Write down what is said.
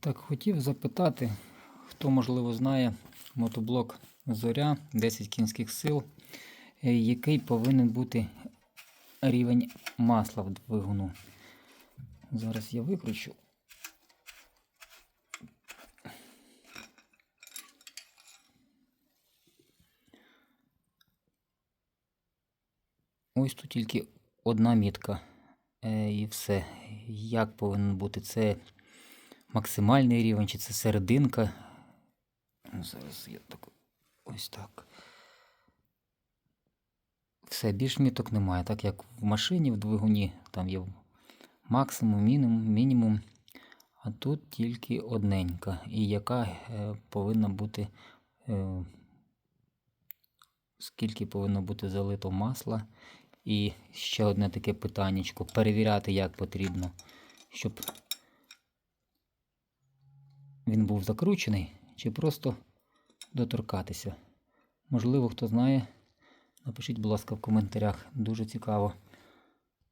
Так, хотів запитати, хто, можливо, знає мотоблок Зоря 10 кінських сил, е, який повинен бути рівень масла в двигуну. Зараз я викручу. Ось тут тільки одна мітка. Е, і все. Як повинен бути? Це максимальний рівень, чи це серединка. Ну, Зараз я так. Ось так. Все, більш міток немає. Так як в машині, в двигуні, там є максимум, мінімум, мінімум. А тут тільки одненька. І яка е, повинна бути. Е, скільки повинно бути залито масла. І ще одне таке питаннячко. Перевіряти як потрібно, щоб він був закручений, чи просто доторкатися. Можливо, хто знає, напишіть, будь ласка, в коментарях. Дуже цікаво.